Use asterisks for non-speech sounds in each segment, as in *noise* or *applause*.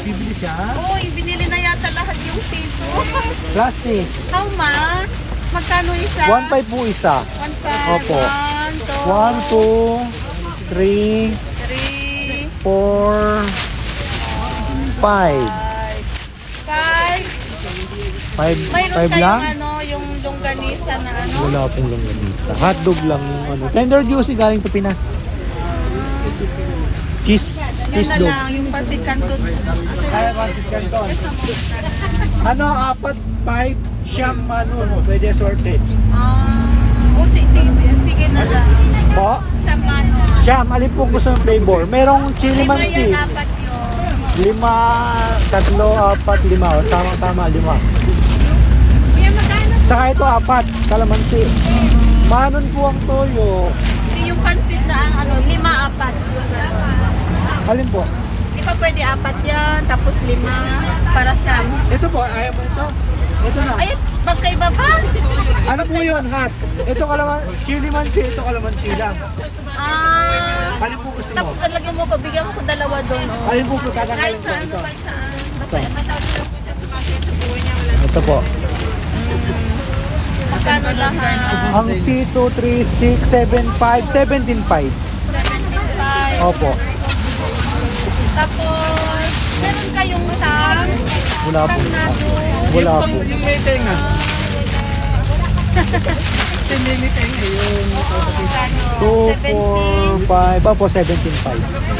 Bibili siya. Oh, binili na yata lahat yung sito. *laughs* Plastic. How much? Magkano isa? 1.5 po isa. One five. Opo. One, two, 1, 2, 3, three, 4, 5. five. Five. 5, Mayroon 5 tayong lang? ano, yung longganisa na ano. Wala pong longganisa. Hotdog lang yung ano. Tender juicy galing to Pinas. Cheese na dog. yung pasit canton. Kaya pasit canton. Ano, apat, 5, siyam, ano, no, pwede sorted. Ah, oh, sige, sige na lang. Po, Sa mano. siyam, alin po gusto ng flavor? Merong chili Lima mansi. yan, apat yun. Lima, tatlo, apat, lima. O, Tama-tama, lima. Kuya, magkano? Saka ito, apat, kalamansi. Manon po ang toyo. Hindi yung pansit na ang ano, lima, apat. Alin po? Di ba pwede apat yan, tapos lima, para siyam. Ito po, ayaw mo ito? Ito na. Ay, magkaiba pa? Ano po yun, hot? Ito kalaman, chili mansi, ito kalamansi lang. Ah, Alin po gusto mo? tapos talagyan mo ko, bigyan mo ko dalawa doon. Oh. Alin po po tatanggalin ko ito? basta, Ito po. magkano lahat? Ang C2, 3, 6, 7, 5, 17, 5. 75. Opo. Tapos, meron kayong tang? Wala po. Wala po. Yung may tenga. *laughs* Hindi may tenga yun. 2, 4, 5. Opo, 17, 5.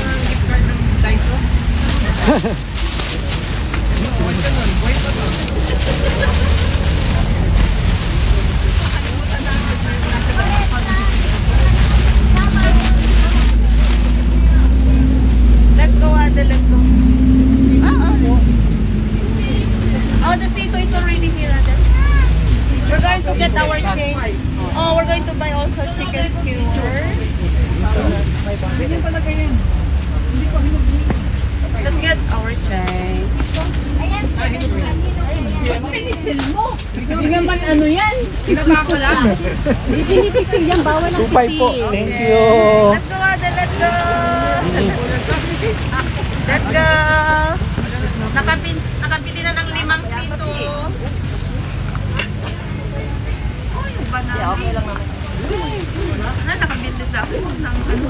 Let's Ada, let's go. Ah, ah. Oh, the Tito is already here, Ada. We're going to get our change. Oh, we're going to buy also chicken skewers. Ganyan talaga yan. Let's get our change. Hindi naman ano yan. Hindi pinipisil yan. Bawal ang 2, 5 po. pisil. Thank you. Let's go, Ada, let's go. Let's go. Nakabili, nakabili na ng limang sito. Oh, yung banana. okay lang naman. Na, nakabili sa ako ng ano.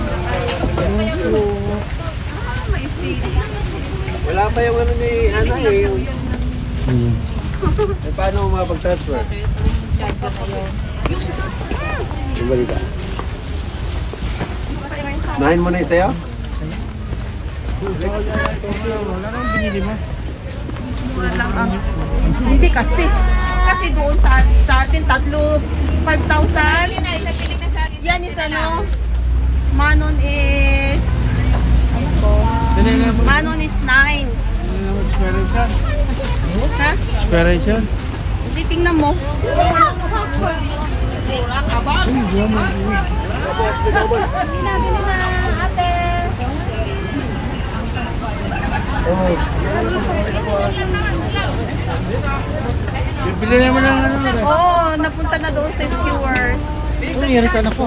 Ah, may sili. Wala pa yung ano ni ano eh, yung Hmm. eh, paano mo mapag-transfer? Yung balita. Nahin mo na yung sayo? Wala nang binili mo. Mura lang ang... Hindi kasi. Kasi doon sa, sa atin, tatlo, 5,000. Yan is ano, Manon is. Manon is 9. Dali na mo. Expiration. Ha? Expiration. Hindi, tingnan mo. Bibili naman ng ano. eh. Oo, napunta na doon sa skewers. Ano nangyari sa anak ko?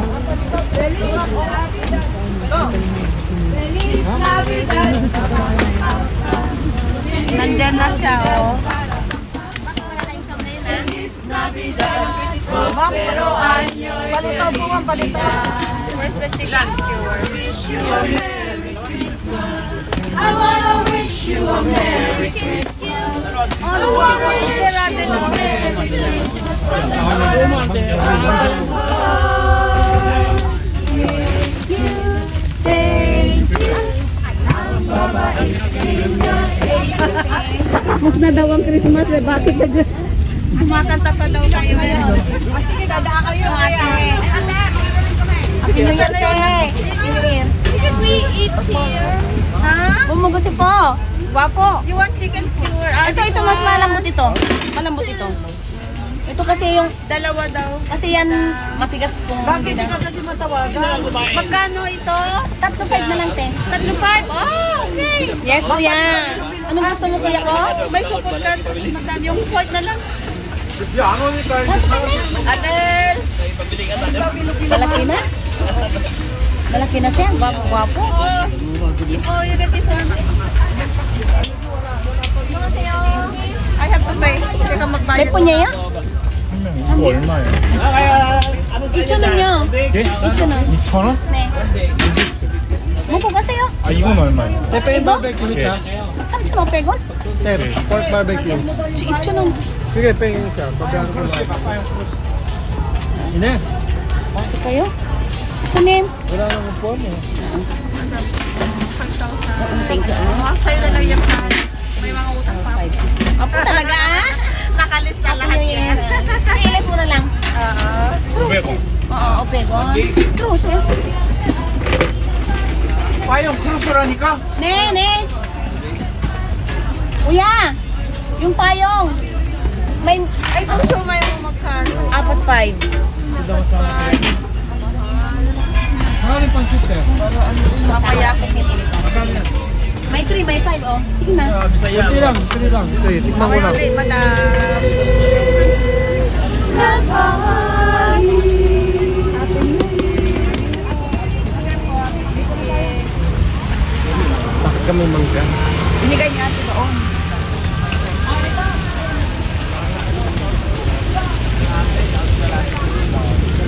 Nandyan na siya, oh. Palitaw po ang palitaw. Where's the chicken skewer? Oh, tira din, oh. Mas na daw ang Christmas eh. Bakit nag... Kumakanta pa daw kayo ngayon. Sige, dadaan kayo. Ate. Happy New Year, Can we eat here? Ha? Bumugo si po. Gwapo. You want chicken skewer? Ah, Ito, ito, mas malambot ito. Malambot ito. Ito kasi yung, Dalawa daw. kasi yan matigas kung Bakit hindi di ka kasi matawagan? Magkano ito? Tatlo five na lang, te. Tatlo five? Oh, okay. Yes, kuya. Anong gusto mo, kuya ko? May support ka. Madami yung white na lang. Adel! Malaki na? Malaki na siya. Gwapo, gwapo. Oh, oh you get this one. have to pay. Teka, magbayad. Depo niya yan? 이거 얼마예요? 2,000원요. 이게? 2,000원. 2,000원? 네. 먹고 가세요. 아 이건 얼마예요? 대패 이거? 바베큐 예. 사. 3,500원? 네. pork barbecue. 저 2,000원. 그게 뺑이니까 커피 한 잔. 네. 맞을까요? 손님. 그러는 거 보면. Thank you. Sa'yo na lang yung plan. May mga utang pa. 5, 6. Opo talaga? Ah? Nakalista lahat yan. Ilis mo na lang. Oo. Obego. Oo, obego. Cruz eh. Payong krusurahan ka? Ne, ne. Uya, yung payong. May, ay, itong siomay mo magkano? Apat five. Apat five. Maraming pansip, sir. Papaya akong hindi. Magkano na? May three, may five, oh. Sige na. Kunti lang, kunti lang. Ito, tikman ko Okay, lang. okay, madam. Bakit kami mangga? Binigay niya ito doon.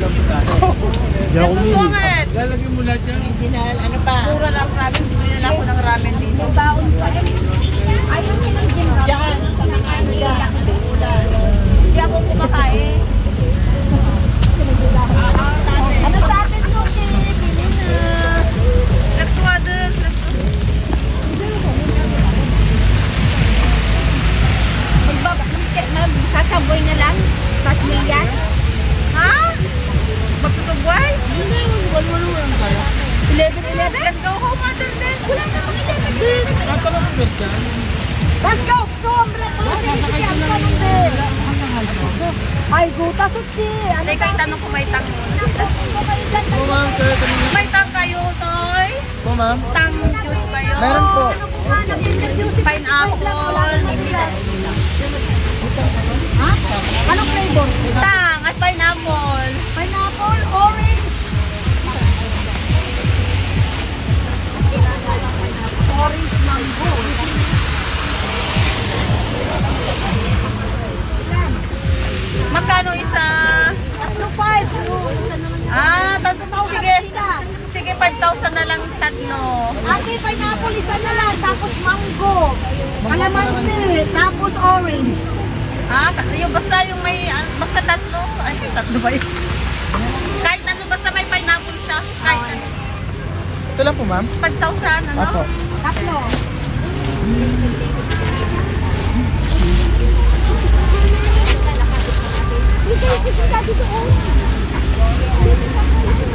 Hindi ako Ito mili. sungit. Lalagyan mo lahat yan. Original, ano pa? Mura lang ramen. Bumili na ako ng ramen dito. Diyan. Hindi ako kumakain. Ano sa atin, Suki? Bili na. Let's go, Adel. Let's go. Magsasaboy na lang. Pas yan. Ha? Magtutugway? 11-11? Let's go home, Adel. Then. Let's go! Sobra po! Sige, ang salundi! Ay, guta sutsi! Ano Teka, itanong ko may tang. May tang kayo, Toy? Po, ma'am? Tang juice ba yun? Meron po. Pineapple. Ha? Anong flavor? Tang Tapos orange. Ah, yung basta yung may, ah, basta tatlo. Ay, may tatlo ba yun? Kahit ano, basta may pineapple siya. Kahit ano. Ito lang po, ma'am. 5,000, ano? Apo. Tatlo. Ano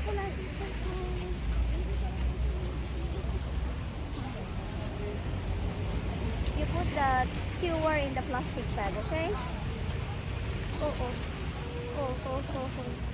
You put the skewer in the plastic bag, okay? Oh, oh. Oh, oh, oh, oh.